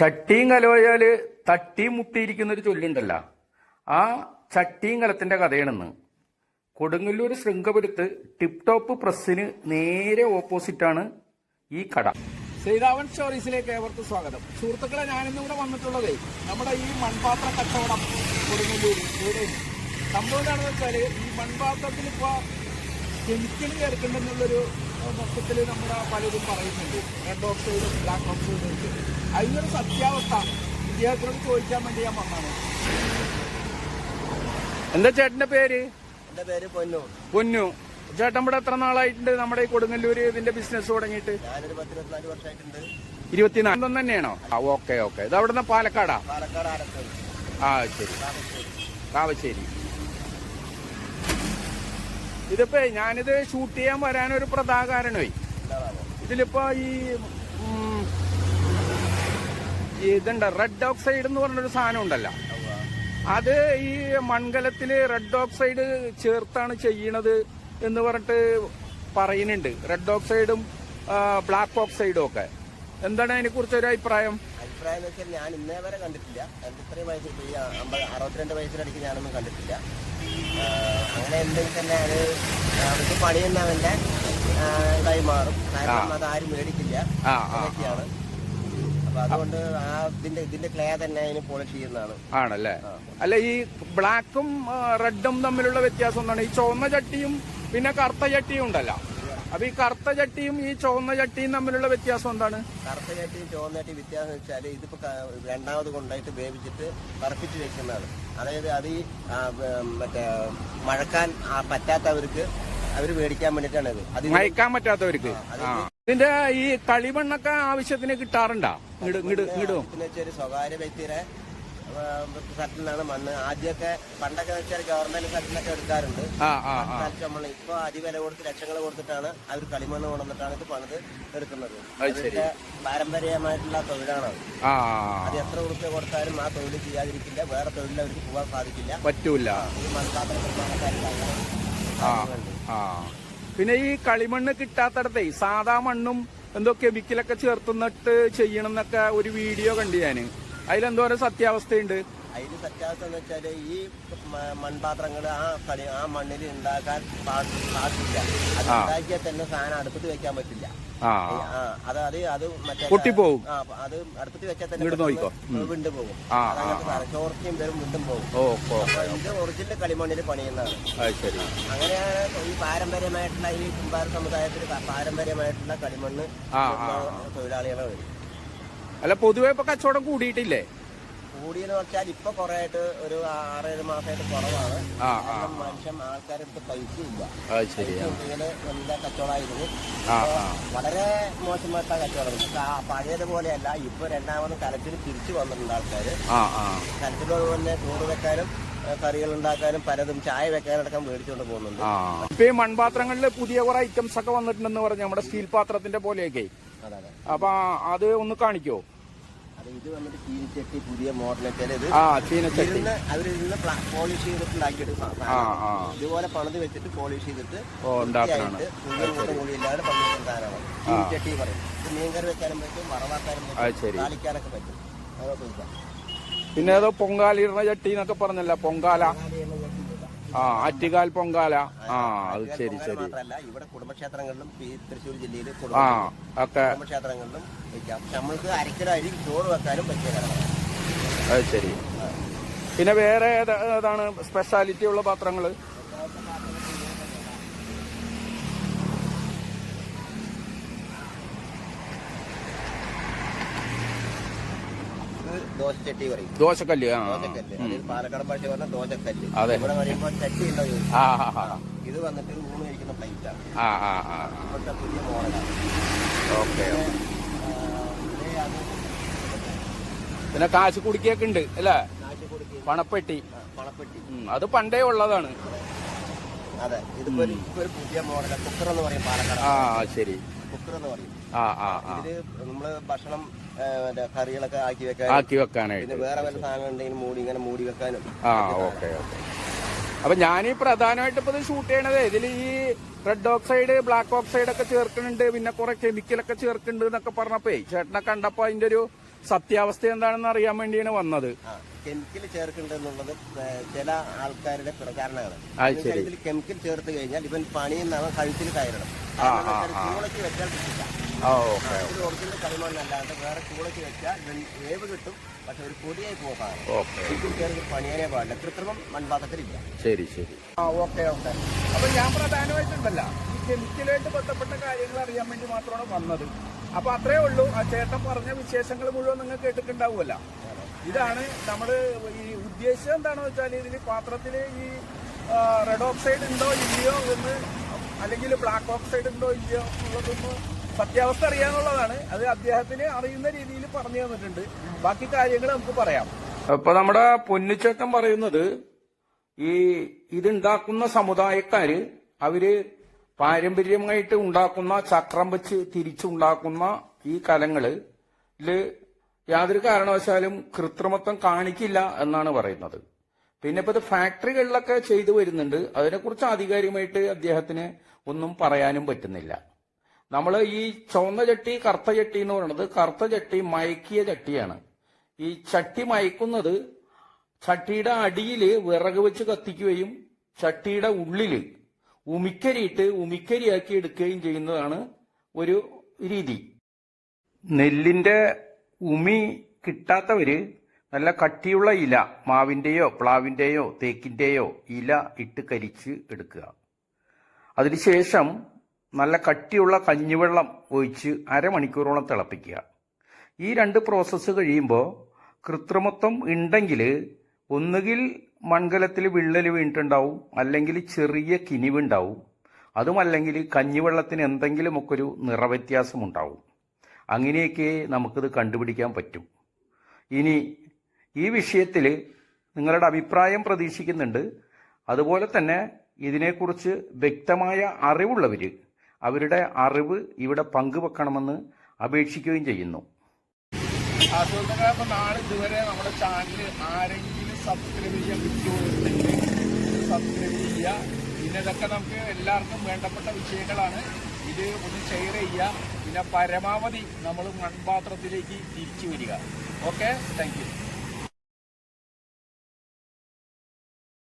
ചട്ടിയും കലോയാൽ തട്ടിയും മുട്ടിയിരിക്കുന്ന ഒരു ചൊല്ലുണ്ടല്ല. ആ ചട്ടിയും കലത്തിന്റെ കഥയാണെന്ന്. കൊടുങ്ങല്ലൂർ ശൃംഗപുരത്ത് ടിപ് ടോപ്പ് പ്രസ്സിന് നേരെ ഓപ്പോസിറ്റാണ് ഈ കട. സീതാവൻ സ്റ്റോറീസിലേക്ക് ഏവർക്കും സ്വാഗതം. സുഹൃത്തുക്കളെ ഞാനിന്ന് ഇവിടെ വന്നിട്ടുള്ളത് നമ്മുടെ ഈ മൺപാത്ര കച്ചവടം കൊടുങ്ങല്ലൂർ ഇവിടെ സംഭവം എന്താണെന്ന് വെച്ചാൽ ഈ മൺപാത്രത്തിൽ ഇപ്പോൾ കെമിക്കൽ ചേർക്കുന്നുള്ളൊരു മൊത്തത്തിൽ നമ്മുടെ പലരും പറയുന്നുണ്ട്. റെഡ് ഓക്സൈഡും ബ്ലാക്ക് ഓക്സൈഡും ഒക്കെ അതിനൊരു സത്യാവസ്ഥ. ഇദ്ദേഹത്തിനോട് ചോദിക്കാൻ വേണ്ടി ഞാൻ വന്നാണ് എന്താ ചേട്ടന്റെ പേര്? എന്റെ പേര് പൊന്നു. പൊന്നു. ചേട്ടൻ ഇവിടെ എത്ര നാളായിട്ടുണ്ട് നമ്മുടെ ഈ കൊടുങ്ങല്ലൂര് ഇതിന്റെ ബിസിനസ് തുടങ്ങിയിട്ട്? ഞാനൊരു വർഷമായിട്ടുണ്ട്. ഇരുപത്തിനാലും. തന്നെയാണോ? ആ ഓക്കെ ഓക്കെ ഇത് അവിടെ നിന്ന് പാലക്കാടാ പാലക്കാട് ആ ശരി. കാവശ്ശേരി ഇതിപ്പോ ഞാനിത് ഷൂട്ട് ചെയ്യാൻ വരാനൊരു പ്രധാന കാരണമായി ഇതിലിപ്പോ ഈ ഇതുണ്ട് റെഡ് ഓക്സൈഡ് എന്ന് പറഞ്ഞൊരു സാധനം ഉണ്ടല്ലോ. അത് ഈ മൺകലത്തിൽ റെഡ് ഓക്സൈഡ് ചേർത്താണ് ചെയ്യണത് എന്ന് പറഞ്ഞിട്ട് പറയുന്നുണ്ട്. റെഡ് ഓക്സൈഡും ബ്ലാക്ക് ഓക്സൈഡും ഒക്കെ. എന്താണ് അതിനെ കുറിച്ചൊരു അഭിപ്രായം? അഭിപ്രായം എന്ന് വെച്ചാൽ ഞാൻ ഇന്നേ വരെ കണ്ടിട്ടില്ല. എനിക്ക് ഇത്രയും വയസ്സ് ഇപ്പൊ ഈ അമ്പത് അറുപത്തിരണ്ട് വയസ്സിലടിക്ക് ഞാനൊന്നും കണ്ടിട്ടില്ല. അങ്ങനെ എന്തെങ്കിലും തന്നെ അത് അവർക്ക് പണിയുന്നവന്റെ ഇതായി മാറും. കാരണം അത് ആരും മേടിക്കില്ല. അതൊക്കെയാണ്. അപ്പൊ അതുകൊണ്ട് ആ ഇതിന്റെ ഇതിന്റെ ക്ലേ തന്നെ അതിന് പോളിഷ് ചെയ്യുന്നതാണ്. ആണല്ലേ? അല്ല ഈ ബ്ലാക്കും റെഡും തമ്മിലുള്ള വ്യത്യാസം എന്താണ്? ഈ ചുവന്ന ചട്ടിയും പിന്നെ കറുത്ത ചട്ടിയും ഉണ്ടല്ലോ. അപ്പൊ ഈ കറുത്ത ചട്ടിയും ഈ ചുവന്ന ചട്ടിയും തമ്മിലുള്ള വ്യത്യാസം എന്താണ്? കറുത്ത ചട്ടിയും ചുവന്ന ചട്ടിയും വ്യത്യാസം വെച്ചാൽ ഇതിപ്പോ രണ്ടാമത് കൊണ്ടായിട്ട് വേവിച്ചിട്ട് പറപ്പിച്ച് വെക്കുന്നതാണ്. അതായത് അത് ഈ മറ്റേ മഴക്കാൻ പറ്റാത്തവർക്ക് അവർ മേടിക്കാൻ വേണ്ടിയിട്ടാണ് ഇത്. അത് മയക്കാൻ പറ്റാത്തവർക്ക്. ഇതിന്റെ ഈ കളിമണ്ണൊക്കെ ആവശ്യത്തിന് കിട്ടാറുണ്ടോ? സ്വകാര്യ വ്യക്തിയുടെ സ്ഥലത്തിൽ നിന്നാണ് മണ്ണ്. ആദ്യമൊക്കെ പണ്ടൊക്കെ വെച്ചാൽ ഗവൺമെന്റ് സ്ഥലത്തിലൊക്കെ എടുക്കാറുണ്ട്. നമ്മൾ ഇപ്പൊ അതിവില കൊടുത്ത് ലക്ഷങ്ങൾ കൊടുത്തിട്ടാണ് അവർ കളിമണ്ണ് കൊണ്ടുവന്നിട്ടാണ് ഇത് പണിത് എടുക്കുന്നത്. അതിന്റെ പാരമ്പര്യമായിട്ടുള്ള തൊഴിലാണ്. അത്. എത്ര ഉറുപ്പ്യ കൊടുത്താലും ആ തൊഴിൽ ചെയ്യാതിരിക്കില്ല. വേറെ തൊഴിലിൽ അവർക്ക് പോകാൻ സാധിക്കില്ല. പറ്റൂല. ഈ മൺപാത്ര പിന്നെ ഈ കളിമണ്ണ് കിട്ടാത്തടത്തേ സാധാ മണ്ണും എന്തോ കെമിക്കലൊക്കെ ചേർത്തുന്നിട്ട് ചെയ്യണം എന്നൊക്കെ ഒരു വീഡിയോ കണ്ടു ഞാൻ. അതിലെന്തോരം സത്യാവസ്ഥയുണ്ട്. അതിന് സത്യാവസ്ഥ എന്ന് വെച്ചാൽ ഈ മൺപാത്രങ്ങൾ ആ കളി ആ മണ്ണിൽ ഉണ്ടാക്കാൻ സാധിക്കില്ല അത്. ഉണ്ടാക്കിയാൽ തന്നെ സാധനം അടുപ്പത്ത് വെക്കാൻ പറ്റില്ല. അത് അത് അത് മറ്റേ പൊട്ടിപ്പോവും. ആ, അത് അടുപ്പത്ത് വെച്ചാൽ തന്നെ വിണ്ടു പോകും. ചോർച്ചയും വരും വിണ്ടും പോകും. ഇത് ഒറിജിനൽ കളിമണ്ണിൽ പണിയുന്നതാണ്. അങ്ങനെയാണ് ഈ പാരമ്പര്യമായിട്ടുള്ള ഈ കുമ്പാര സമുദായത്തിൽ പാരമ്പര്യമായിട്ടുള്ള കളിമണ്ണ്. തൊഴിലാളികളെ വരും അല്ല പൊതുവെ ഇപ്പൊ കച്ചവടം കൂടിയിട്ടില്ലേ? കൂടിയെന്ന് വെച്ചാൽ ഇപ്പൊ കുറെ ആയിട്ട് ഒരു ആറേഴ് മാസമായിട്ട് കുറവാണ്. മനുഷ്യൻ ആൾക്കാരെടുത്ത് പൈസ ഇല്ല നല്ല കച്ചവടമായിരുന്നു വളരെ മോശമായിട്ട കച്ചവടം. പഴയതുപോലെയല്ല ഇപ്പൊ രണ്ടാമത് കലത്തിൽ തിരിച്ചു വന്നിട്ടുണ്ട് ആൾക്കാര്. കലത്തിലോട് തന്നെ ചോറ് വെക്കാനും കറികൾ ഉണ്ടാക്കാനും പലതും ചായ വെക്കാനടക്കം മേടിച്ചുകൊണ്ട് പോകുന്നുണ്ട്. ഇപ്പൊ ഈ മൺപാത്രങ്ങളിൽ പുതിയ കുറെ ഐറ്റംസ് ഒക്കെ വന്നിട്ടുണ്ടെന്ന് പറഞ്ഞു നമ്മുടെ സ്റ്റീൽ പാത്രത്തിന്റെ പോലെയൊക്കെ. അപ്പൊ അത് ഒന്ന് കാണിക്കോ? ഇത് വന്നിട്ട് ചീനിച്ചട്ടി പുതിയ ഇത്? ആ ചീനച്ചട്ടി പോളിഷ് ചെയ്തിട്ട് ഉണ്ടാക്കിയിട്ട് ആ ആ. ഇതുപോലെ പണിത് വെച്ചിട്ട് പോളിഷ് ചെയ്തിട്ട് ചീനിച്ചട്ടി പറയും. ഇത് മീൻകറി വെക്കാനും പറ്റും വറവാക്കാനും അത് പറ്റും ശരി. താളിക്കാനൊക്കെ പറ്റും. അതൊക്കെ പിന്നെ ഏതോ പൊങ്കാലിടുന്ന ചട്ടി എന്നൊക്കെ പറഞ്ഞല്ല പൊങ്കാല. ആ ആറ്റുകാൽ പൊങ്കാല. ആ അത് ശരി ശരി മാത്രമല്ല ഇവിടെ കുടുംബക്ഷേത്രങ്ങളിലും ഈ തൃശ്ശൂർ ജില്ലയിൽ ആ ഒക്കെ. കുടുംബക്ഷേത്രങ്ങളിലും വെക്കാം. പക്ഷെ നമ്മൾക്ക് അരക്കിട അരി ചോറ് വെക്കാനും പറ്റിയ കടമാണ് അത് ശരി. പിന്നെ വേറെ ഏത- ഏതാണ് സ്പെഷ്യാലിറ്റി ഉള്ള പാത്രങ്ങൾ? ദോശച്ചട്ടി പറയും. ദോശക്കല്ല് ആ. ദോശക്കല്ല്. അതായത് പാലക്കാട് ഭാഷ പറഞ്ഞ ദോശക്കല്ല്. അതെ. ഇവിടെ പറയുമ്പോൾ ചട്ടി ഉണ്ടോ ചോദിക്കും. ആ ആ ആ. ഇത് വന്നിട്ട് ഊണ് കഴിക്കുന്ന പ്ലേറ്റാണ് ആ. ആ ആ ഇപ്പോഴത്തെ പുതിയ മോഡലാണ് ഓക്കെ. പിന്നെ കാശ് കുടിക്കൊക്കെ ഉണ്ട് അല്ലേ? പണപ്പെട്ടി. പണപ്പെട്ടി. ഉം, അത് പണ്ടേ ഉള്ളതാണ്. അതെ. ഇതിപ്പോ ഒരു ഇപ്പൊ ഒരു പുതിയ മോഡലാണ് കുക്കർ എന്ന് പറയും പാലക്കാട് ആ ശരി. കുക്കർ എന്ന് പറയും. ആ ആ ആ. ഇതിൽ നമ്മൾ ഭക്ഷണം മറ്റേ കറികളൊക്കെ ആക്കി വെക്കാൻ ആക്കി പിന്നെ വെക്കാനായിട്ട് വേറെ വല്ല സാധനം ഉണ്ടെങ്കിൽ മൂടി ഇങ്ങനെ മൂടി വെക്കാനും ആ ഓക്കെ ഓക്കെ. അപ്പൊ ഞാൻ ഈ പ്രധാനമായിട്ട് ഇപ്പൊ ഇത് ഷൂട്ട് ചെയ്യണത് ഇതിൽ ഈ റെഡ് ഓക്സൈഡ് ബ്ലാക്ക് ഓക്സൈഡ് ഒക്കെ ചേർക്കുന്നുണ്ട് പിന്നെ കുറെ കെമിക്കലൊക്കെ ചേർക്കുന്നുണ്ട് എന്നൊക്കെ പറഞ്ഞപ്പോ ചേട്ടനെ കണ്ടപ്പോ അതിന്റെ ഒരു സത്യാവസ്ഥ എന്താണെന്ന് അറിയാൻ വേണ്ടിയാണ് വന്നത്. കെമിക്കൽ ചേർക്കുന്നുണ്ടെന്നുള്ളത് ചില ആൾക്കാരുടെ പ്രചാരണങ്ങൾ കെമിക്കൽ ചേർത്ത് കഴിഞ്ഞാൽ ഇവൻ പണിയുന്നവൻ കഴുത്തിൽ കയറണം. വെച്ചാൽ ഒറിജിനൽ കളിമണ്ണല്ലാണ്ട് വേറെ വെച്ചാൽ വേവ് കിട്ടും പക്ഷെ ഒരു പൊടിയായി പോകാം. ഓക്കെ. ഇതിൽ കയറി പണിയാനേ പാടില്ല. കൃത്രിമം മൺപാത്രത്തിലില്ല. ശരി ശരി. ആ ഓക്കെ ഓക്കെ. അപ്പൊ ഞാൻ പ്രധാനമായിട്ടുണ്ടല്ല ഈ കെമിക്കലായിട്ട് ബന്ധപ്പെട്ട കാര്യങ്ങൾ അറിയാൻ വേണ്ടി മാത്രമാണ് വന്നത്. അപ്പൊ അത്രേ ഉള്ളൂ. ആ ചേട്ടൻ പറഞ്ഞ വിശേഷങ്ങൾ മുഴുവൻ നിങ്ങൾ കേട്ടിട്ടുണ്ടാവുമല്ല. ഇതാണ് നമ്മൾ ഈ ഉദ്ദേശം എന്താണെന്ന് വെച്ചാൽ ഇതിൽ പാത്രത്തിൽ ഈ റെഡ് ഓക്സൈഡ് ഉണ്ടോ ഇല്ലയോ എന്ന് അല്ലെങ്കിൽ ബ്ലാക്ക് ഓക്സൈഡ് ഉണ്ടോ ഇല്ലയോ എന്നുള്ളതൊന്ന് സത്യാവസ്ഥ അറിയാനുള്ളതാണ്. അത് അദ്ദേഹത്തിന് അറിയുന്ന രീതിയിൽ പറഞ്ഞു തന്നിട്ടുണ്ട്. ബാക്കി കാര്യങ്ങൾ നമുക്ക് പറയാം. അപ്പൊ നമ്മുടെ പൊന്നിച്ചേട്ടൻ പറയുന്നത് ഈ ഇതുണ്ടാക്കുന്ന സമുദായക്കാര് അവർ പാരമ്പര്യമായിട്ട് ഉണ്ടാക്കുന്ന ചക്രം വെച്ച് തിരിച്ചുണ്ടാക്കുന്ന ഈ കലങ്ങൾ യാതൊരു കാരണവശാലും കൃത്രിമത്വം കാണിക്കില്ല എന്നാണ് പറയുന്നത്. പിന്നെ ഇപ്പൊ ഇത് ഫാക്ടറികളിലൊക്കെ ചെയ്തു വരുന്നുണ്ട്. അതിനെക്കുറിച്ച് ആധികാരികമായിട്ട് അദ്ദേഹത്തിന് ഒന്നും പറയാനും പറ്റുന്നില്ല. നമ്മൾ ഈ ചുവന്ന ചട്ടി കറുത്ത ചട്ടി എന്ന് പറയുന്നത് കറുത്ത ചട്ടി മയക്കിയ ചട്ടിയാണ്. ഈ ചട്ടി മയക്കുന്നത് ചട്ടിയുടെ അടിയിൽ വിറക് വെച്ച് കത്തിക്കുകയും ചട്ടിയുടെ ഉള്ളിൽ ഉമിക്കരിയിട്ട് ഉമിക്കരിയാക്കി എടുക്കുകയും ചെയ്യുന്നതാണ് ഒരു രീതി. നെല്ലിന്റെ ഉമി കിട്ടാത്തവര് നല്ല കട്ടിയുള്ള ഇല മാവിന്റെയോ പ്ലാവിന്റെയോ തേക്കിന്റെയോ ഇല ഇട്ട് കരിച്ച് എടുക്കുക. അതിനുശേഷം നല്ല കട്ടിയുള്ള കഞ്ഞിവെള്ളം ഒഴിച്ച് അരമണിക്കൂറോളം തിളപ്പിക്കുക. ഈ രണ്ട് പ്രോസസ്സ് കഴിയുമ്പോൾ കൃത്രിമത്വം ഉണ്ടെങ്കിൽ ഒന്നുകിൽ മൺകലത്തിൽ വിള്ളൽ വീണിട്ടുണ്ടാവും അല്ലെങ്കിൽ ചെറിയ കിനിവുണ്ടാവും അതുമല്ലെങ്കിൽ കഞ്ഞിവെള്ളത്തിന് എന്തെങ്കിലുമൊക്കെ ഒരു നിറവ്യത്യാസം ഉണ്ടാവും. അങ്ങനെയൊക്കെ നമുക്കിത് കണ്ടുപിടിക്കാൻ പറ്റും. ഇനി ഈ വിഷയത്തിൽ നിങ്ങളുടെ അഭിപ്രായം പ്രതീക്ഷിക്കുന്നുണ്ട്. അതുപോലെ തന്നെ ഇതിനെക്കുറിച്ച് വ്യക്തമായ അറിവുള്ളവർ അവരുടെ അറിവ് ഇവിടെ പങ്കുവെക്കണമെന്ന് അപേക്ഷിക്കുകയും ചെയ്യുന്നു. ഇതുവരെ നമ്മുടെ ചാനൽ ആരെങ്കിലും സബ്സ്ക്രൈബ് ചെയ്യാൻ സബ്സ്ക്രൈബ് ചെയ്യുക. പിന്നെ ഇതൊക്കെ നമുക്ക് എല്ലാവർക്കും വേണ്ടപ്പെട്ട വിഷയങ്ങളാണ്. ഇത് ഒന്ന് ഷെയർ ചെയ്യുക. പിന്നെ പരമാവധി നമ്മൾ മൺപാത്രത്തിലേക്ക് തിരിച്ചു വരിക. Okay thank